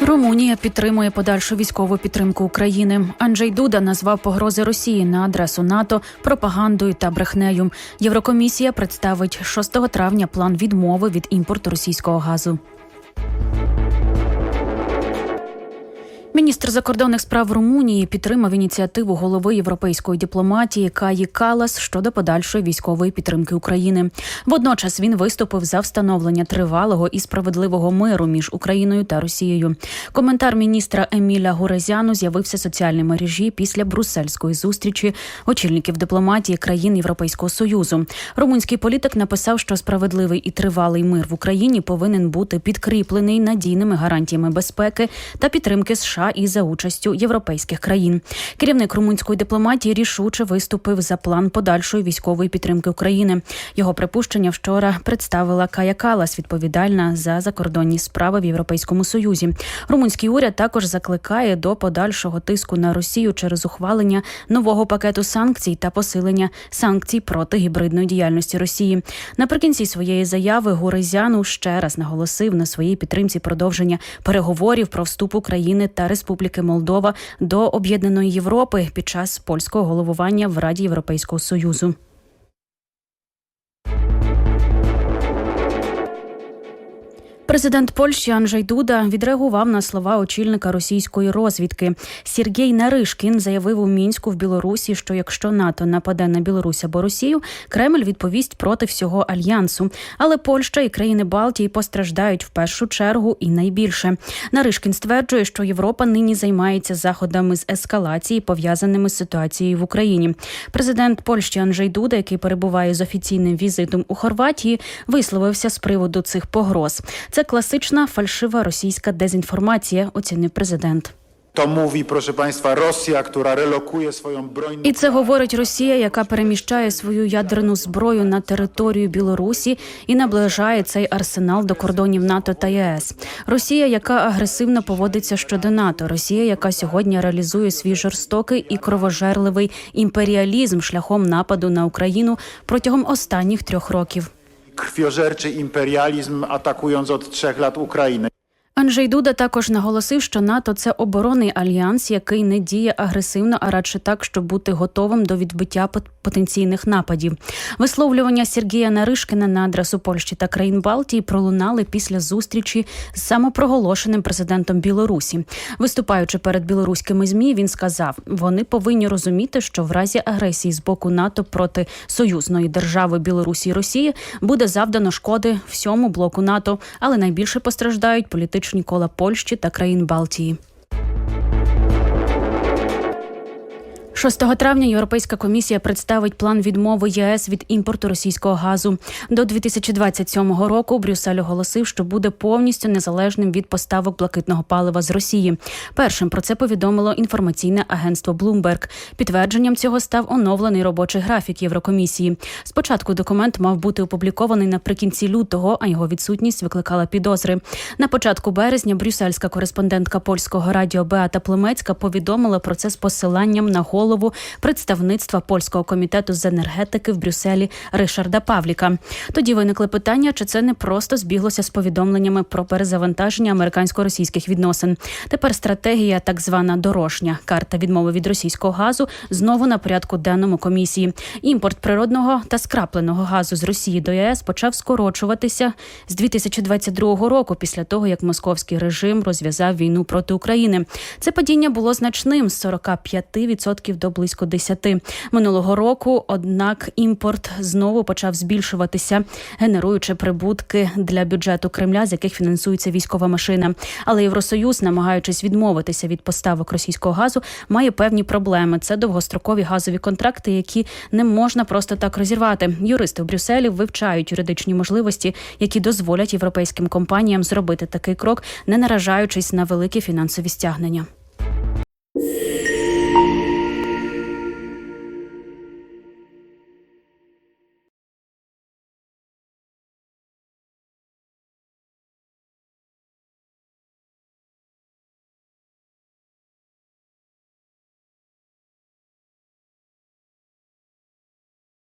Румунія підтримує подальшу військову підтримку України. Анджей Дуда назвав погрози Росії на адресу НАТО пропагандою та брехнею. Єврокомісія представить 6 травня план відмови від імпорту російського газу. Міністр закордонних справ Румунії підтримав ініціативу голови європейської дипломатії Каї Калас щодо подальшої військової підтримки України. Водночас він виступив за встановлення тривалого і справедливого миру між Україною та Росією. Коментар міністра Еміля Гурезяну з'явився в соціальній мережі після брусельської зустрічі очільників дипломатії країн Європейського союзу. Румунський політик написав, що справедливий і тривалий мир в Україні повинен бути підкріплений надійними гарантіями безпеки та підтримки США і за участю європейських країн. Керівник румунської дипломатії рішуче виступив за план подальшої військової підтримки України. Його припущення вчора представила Кая Калас, відповідальна за закордонні справи в Європейському Союзі. Румунський уряд також закликає до подальшого тиску на Росію через ухвалення нового пакету санкцій та посилення санкцій проти гібридної діяльності Росії. Наприкінці своєї заяви Гурезяну ще раз наголосив на своїй підтримці продовження переговорів про вступ України та Республіки Молдова до об'єднаної Європи під час польського головування в Раді Європейського Союзу. Президент Польщі Анджей Дуда відреагував на слова очільника російської розвідки. Сергій Наришкін заявив у мінську в Білорусі, що якщо НАТО нападе на Білорусь або Росію, Кремль відповість проти всього альянсу. Але Польща і країни Балтії постраждають в першу чергу і найбільше. Наришкін стверджує, що Європа нині займається заходами з ескалації, пов'язаними з ситуацією в Україні. Президент Польщі Анджей Дуда, який перебуває з офіційним візитом у Хорватії, висловився з приводу цих погроз. Це класична фальшива російська дезінформація, оцінив президент. To mówi, proszę Państwa, Rosja, która relokuje swoją broń. І це говорить Росія, яка переміщає свою ядерну зброю на територію Білорусі і наближає цей арсенал до кордонів НАТО та ЄС. Росія, яка агресивно поводиться щодо НАТО. Росія, яка сьогодні реалізує свій жорстокий і кровожерливий імперіалізм шляхом нападу на Україну протягом останніх трьох років. Krwiożerczy imperializm, atakując od trzech lat Ukrainę. Анджей Дуда також наголосив, що НАТО це оборонний альянс, який не діє агресивно, а радше так, щоб бути готовим до відбиття пот- потенційних нападів. Висловлювання Сергія Наришкина на адресу Польщі та країн Балтії пролунали після зустрічі з самопроголошеним президентом Білорусі. Виступаючи перед білоруськими змі, він сказав: вони повинні розуміти, що в разі агресії з боку НАТО проти союзної держави Білорусі і Росії буде завдано шкоди всьому блоку НАТО, але найбільше постраждають політичні кола Польщі та країн Балтії. 6 травня Європейська комісія представить план відмови ЄС від імпорту російського газу. До 2027 року Брюссель оголосив, що буде повністю незалежним від поставок блакитного палива з Росії. Першим про це повідомило інформаційне агентство Bloomberg. Підтвердженням цього став оновлений робочий графік Єврокомісії. Спочатку документ мав бути опублікований наприкінці лютого, а його відсутність викликала підозри. На початку березня брюссельська кореспондентка польського радіо Беата Племецька повідомила про це з посиланням на голову представництва польського комітету з енергетики в Брюсселі Ришарда Павліка. Тоді виникли питання, чи це не просто збіглося з повідомленнями про перезавантаження американсько-російських відносин. Тепер стратегія, так звана дорожня карта відмови від російського газу, знову на порядку денному комісії. Імпорт природного та скрапленого газу з Росії до ЄС почав скорочуватися з 2022 року, після того як московський режим розв'язав війну проти України. Це падіння було значним з 45% до близько 10%. минулого року. Однак імпорт знову почав збільшуватися, генеруючи прибутки для бюджету Кремля, з яких фінансується військова машина. Але Євросоюз, намагаючись відмовитися від поставок російського газу, має певні проблеми. Це довгострокові газові контракти, які не можна просто так розірвати. Юристи в Брюсселі вивчають юридичні можливості, які дозволять європейським компаніям зробити такий крок, не наражаючись на великі фінансові стягнення.